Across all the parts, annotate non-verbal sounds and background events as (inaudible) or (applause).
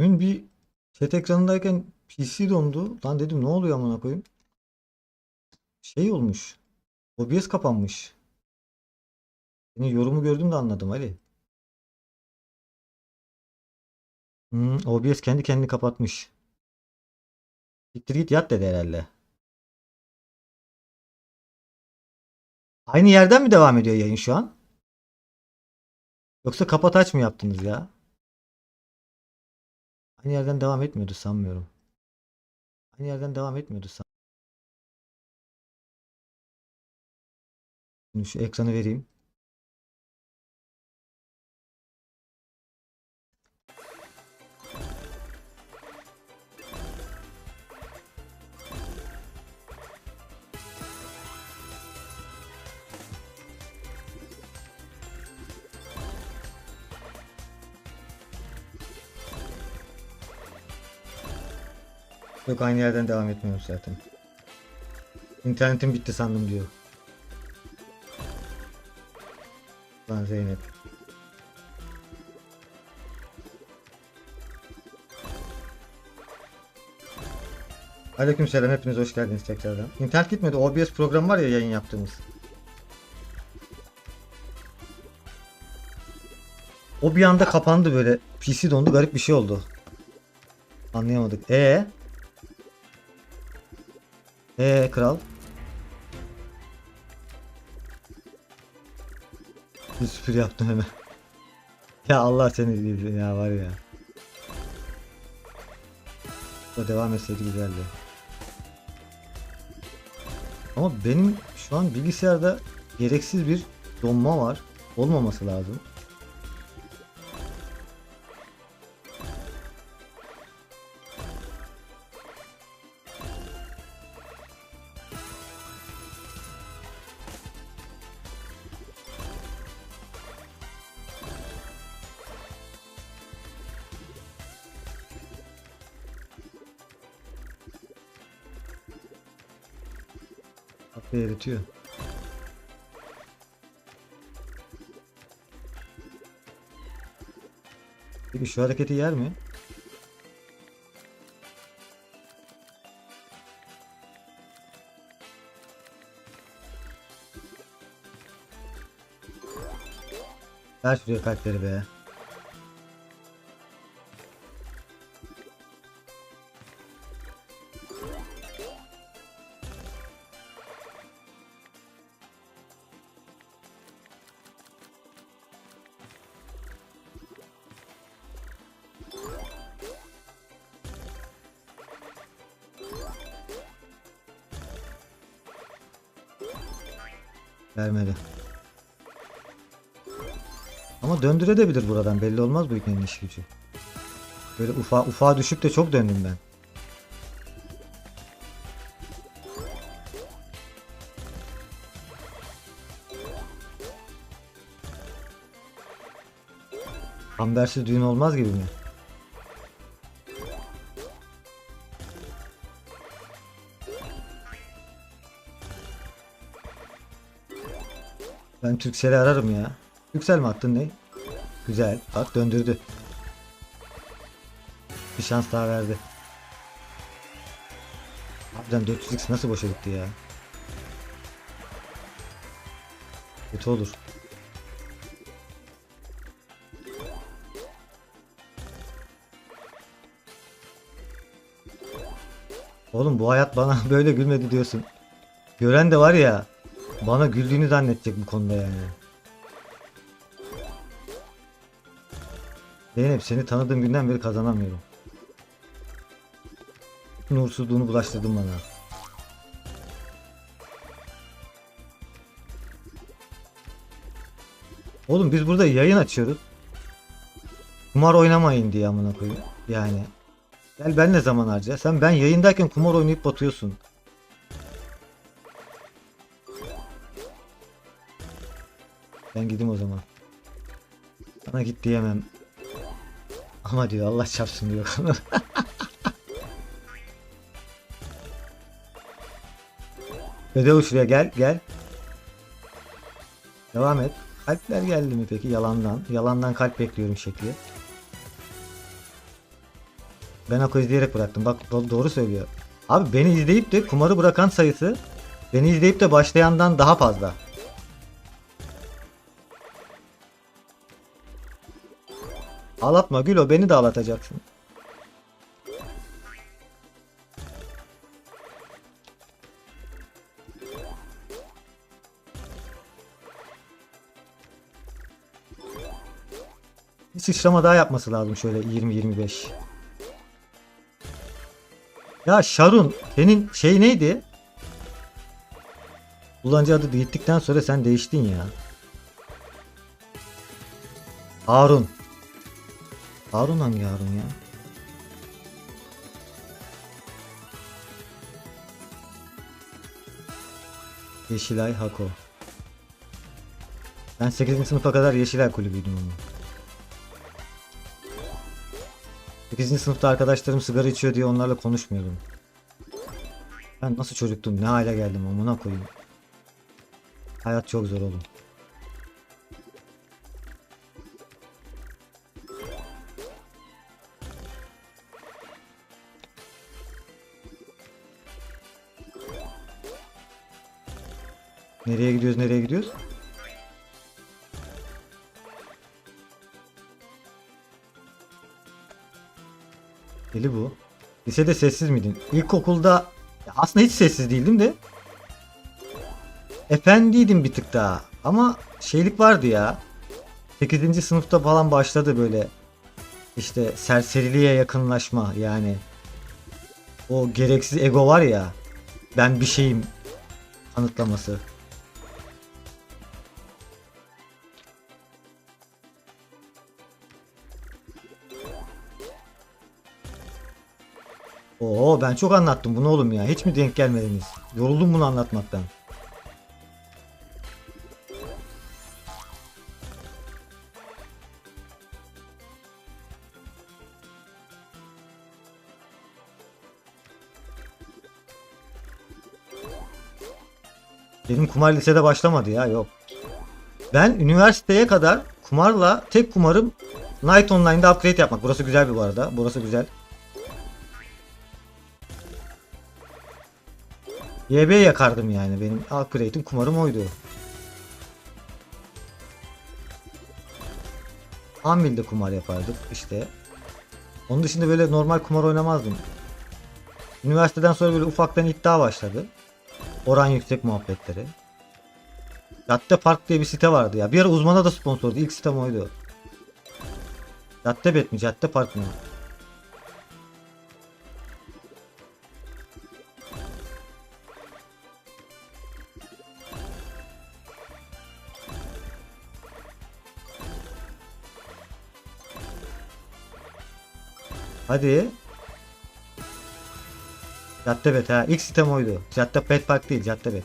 Demin bir chat ekranındayken PC dondu. Lan dedim ne oluyor amına koyayım? Şey olmuş. OBS kapanmış. Senin yorumu gördüm de anladım Ali. Hmm, OBS kendi kendini kapatmış. Siktir git yat dedi herhalde. Aynı yerden mi devam ediyor yayın şu an? Yoksa kapat aç mı yaptınız ya? Aynı yerden devam etmiyordu sanmıyorum. Aynı yerden devam etmiyordu san. Şimdi şu ekranı vereyim. Yok aynı yerden devam etmiyoruz zaten. İnternetim bitti sandım diyor. Lan Zeynep. Aleykümselam hepiniz hoş geldiniz tekrardan. İnternet gitmedi. OBS programı var ya yayın yaptığımız. O bir anda kapandı böyle. PC dondu garip bir şey oldu. Anlayamadık. E ee kral. Bir süpür yaptım hemen. Ya Allah seni bilsin ya var ya. Da devam etseydi güzeldi. Ama benim şu an bilgisayarda gereksiz bir donma var. Olmaması lazım. Tatlı eritiyor. Peki şu hareketi yer mi? Ver şuraya kalpleri be. Vermedi. Ama döndürebilir buradan. Belli olmaz bu ipnenin iş gücü. Böyle ufa ufağa düşüp de çok döndüm ben. Ambersiz düğün olmaz gibi mi? Ben Türksel'i ararım ya. Türksel mi attın ne? Güzel. Bak döndürdü. Bir şans daha verdi. Harbiden 400x nasıl boşa gitti ya? Kötü olur. Oğlum bu hayat bana (laughs) böyle gülmedi diyorsun. Gören de var ya bana güldüğünü zannedecek bu konuda yani. Zeynep seni tanıdığım günden beri kazanamıyorum. Nursuzluğunu bulaştırdın bana. Oğlum biz burada yayın açıyoruz. Kumar oynamayın diye amına koyayım. Yani. Gel ben ne zaman harca? Sen ben yayındayken kumar oynayıp batıyorsun. Ben gideyim o zaman. Sana git diyemem. Ama diyor Allah çarpsın diyor. (laughs) Ödev şuraya gel gel. Devam et. Kalpler geldi mi peki yalandan? Yalandan kalp bekliyorum şekli. Ben Ako izleyerek bıraktım. Bak do- doğru söylüyor. Abi beni izleyip de kumarı bırakan sayısı beni izleyip de başlayandan daha fazla. Ağlatma Gülo beni de ağlatacaksın. Bir sıçrama daha yapması lazım şöyle 20-25. Ya Şarun senin şey neydi? Kullanıcı adı gittikten sonra sen değiştin ya. Harun. Harun hangi Harun ya? Yeşilay Hako. Ben 8. sınıfa kadar Yeşilay kulübüydüm onun. 8. sınıfta arkadaşlarım sigara içiyor diye onlarla konuşmuyordum. Ben nasıl çocuktum ne hale geldim amına koyayım. Hayat çok zor oğlum. Nereye gidiyoruz nereye gidiyoruz? Deli bu. Lisede sessiz miydin? İlkokulda aslında hiç sessiz değildim de efendiydim bir tık daha. Ama şeylik vardı ya. 8. sınıfta falan başladı böyle işte serseriliğe yakınlaşma yani. O gereksiz ego var ya. Ben bir şeyim kanıtlaması. Oo ben çok anlattım bunu oğlum ya. Hiç mi denk gelmediniz? Yoruldum bunu anlatmaktan. Benim kumar lisede başlamadı ya yok. Ben üniversiteye kadar kumarla tek kumarım Night Online'da upgrade yapmak. Burası güzel bir bu arada. Burası güzel. YB yakardım yani. Benim upgrade'im kumarım oydu. Anvil'de kumar yapardık işte. Onun dışında böyle normal kumar oynamazdım. Üniversiteden sonra böyle ufaktan iddia başladı. Oran yüksek muhabbetleri. Cadde Park diye bir site vardı ya. Bir ara uzmana da sponsordu. İlk sitem oydu. Cadde Bet mi? Cadde Park mı? Hadi. Cadde Bet ha. İlk sitem oydu. Cadde Bet Park değil. Cadde Bet.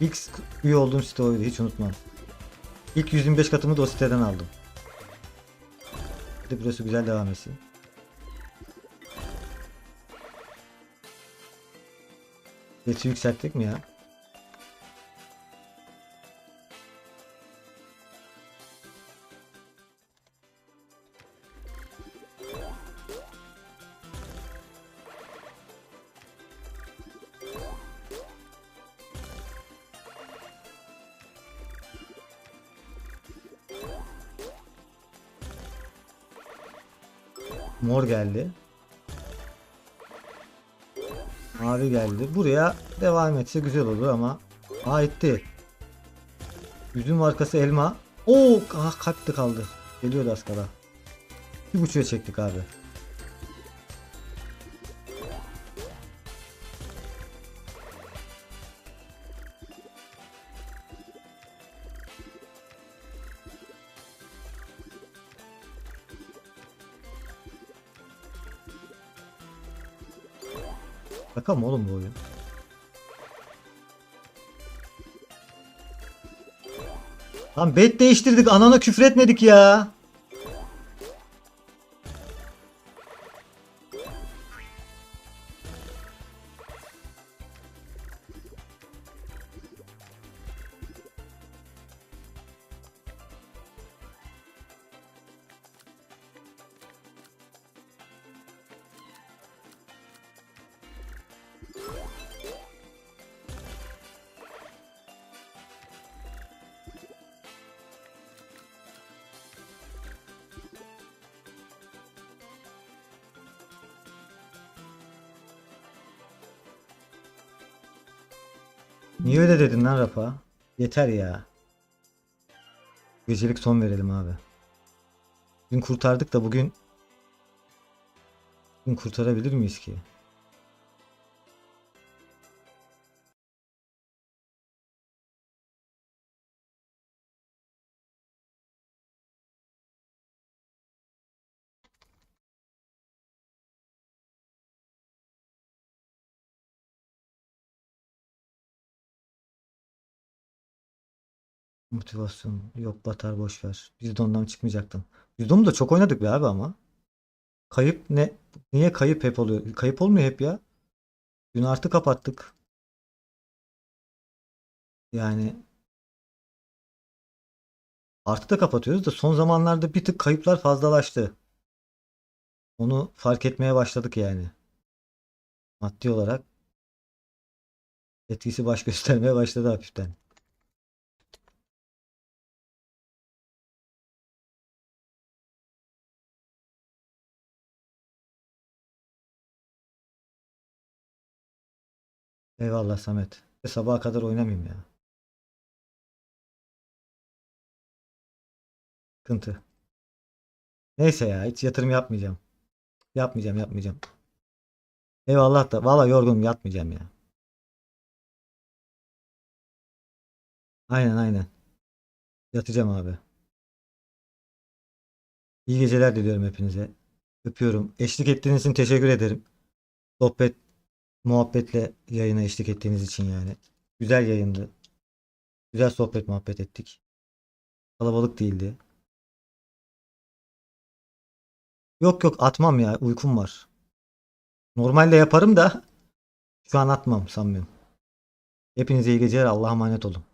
İlk üye olduğum site oydu. Hiç unutmam. İlk 125 katımı da o siteden aldım. Hadi burası güzel devam etsin. Sesi yükselttik mi ya? Mor geldi. Mavi geldi. Buraya devam etse güzel olur ama. Aa etti. Üzüm arkası elma. Oo ah, kalktı kaldı. Geliyordu az kala. Bir buçuğa çektik abi. Şaka mı oğlum bu oyun? Lan bet değiştirdik anana küfretmedik ya. Niye öyle dedin lan Rafa? Yeter ya. Gecelik son verelim abi. Dün kurtardık da bugün bugün kurtarabilir miyiz ki? Motivasyon yok batar boş ver. Ondan çıkmayacaktım. Onu da çok oynadık be abi ama. Kayıp ne? Niye kayıp hep oluyor? Kayıp olmuyor hep ya. Dün artı kapattık. Yani artı da kapatıyoruz da son zamanlarda bir tık kayıplar fazlalaştı. Onu fark etmeye başladık yani. Maddi olarak etkisi baş göstermeye başladı hafiften. Eyvallah Samet. Sabaha kadar oynamayayım ya. Sıkıntı. Neyse ya hiç yatırım yapmayacağım. Yapmayacağım yapmayacağım. Eyvallah da valla yorgunum yatmayacağım ya. Aynen aynen. Yatacağım abi. İyi geceler diliyorum hepinize. Öpüyorum. Eşlik ettiğiniz için teşekkür ederim. Sohbet, muhabbetle yayına eşlik ettiğiniz için yani. Güzel yayındı. Güzel sohbet muhabbet ettik. Kalabalık değildi. Yok yok atmam ya. Uykum var. Normalde yaparım da şu an atmam sanmıyorum. Hepinize iyi geceler. Allah'a emanet olun.